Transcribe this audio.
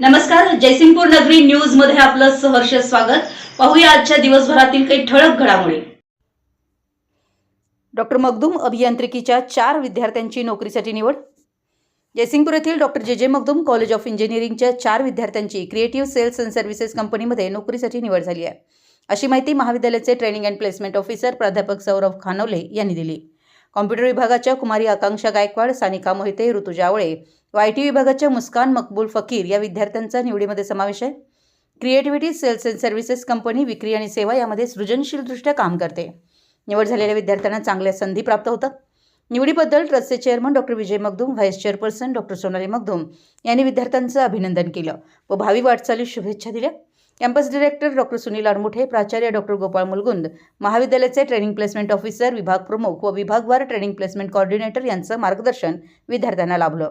नमस्कार जयसिंगपूर नगरी न्यूजमध्ये आपलं सहर्ष स्वागत. पाहूया आजच्या दिवसभरातील काही ठळक घडामोडी. डॉक्टर मगदूम अभियांत्रिकीच्या चार विद्यार्थ्यांची नोकरीसाठी निवड. जयसिंगपूर येथील डॉक्टर जे जे मगदूम कॉलेज ऑफ इंजिनिअरिंगच्या चार विद्यार्थ्यांची क्रिएटिव्ह सेल्स अँड सर्व्हिसेस कंपनीमध्ये नोकरीसाठी निवड झाली आहे. अशी माहिती महाविद्यालयाचे ट्रेनिंग अँड प्लेसमेंट ऑफिसर प्राध्यापक सौरभ खानवले यांनी दिली. कॉम्प्युटर विभागाच्या कुमारी आकांक्षा गायकवाड सानिका मोहिते ऋतुजावळे वाय टी विभागाच्या मुस्कान मकबूल फकीर या विद्यार्थ्यांचा निवडीमध्ये समावेश आहे. Creativity sales and services company विक्री आणि सेवा यामध्ये सृजनशीलदृष्ट्या काम करते. निवड झालेल्या विद्यार्थ्यांना चांगल्या संधी प्राप्त होतात. निवडीबद्दल ट्रस्टचे chairman doctor Vijay Magdum vice chairperson doctor Sonali Magdum यांनी विद्यार्थ्यांचं अभिनंदन केलं व भावी वाटचालीस शुभेच्छा दिल्या. Campus director doctor Sunil Armuthe प्राचार्य डॉक्टर गोपाळ मुलगुंद महाविद्यालयाचे ट्रेनिंग प्लेसमेंट ऑफिसर विभाग प्रमुख व विभागवार ट्रेनिंग प्लेसमेंट कॉर्डिनेटर यांचं मार्गदर्शन विद्यार्थ्यांना लाभलं.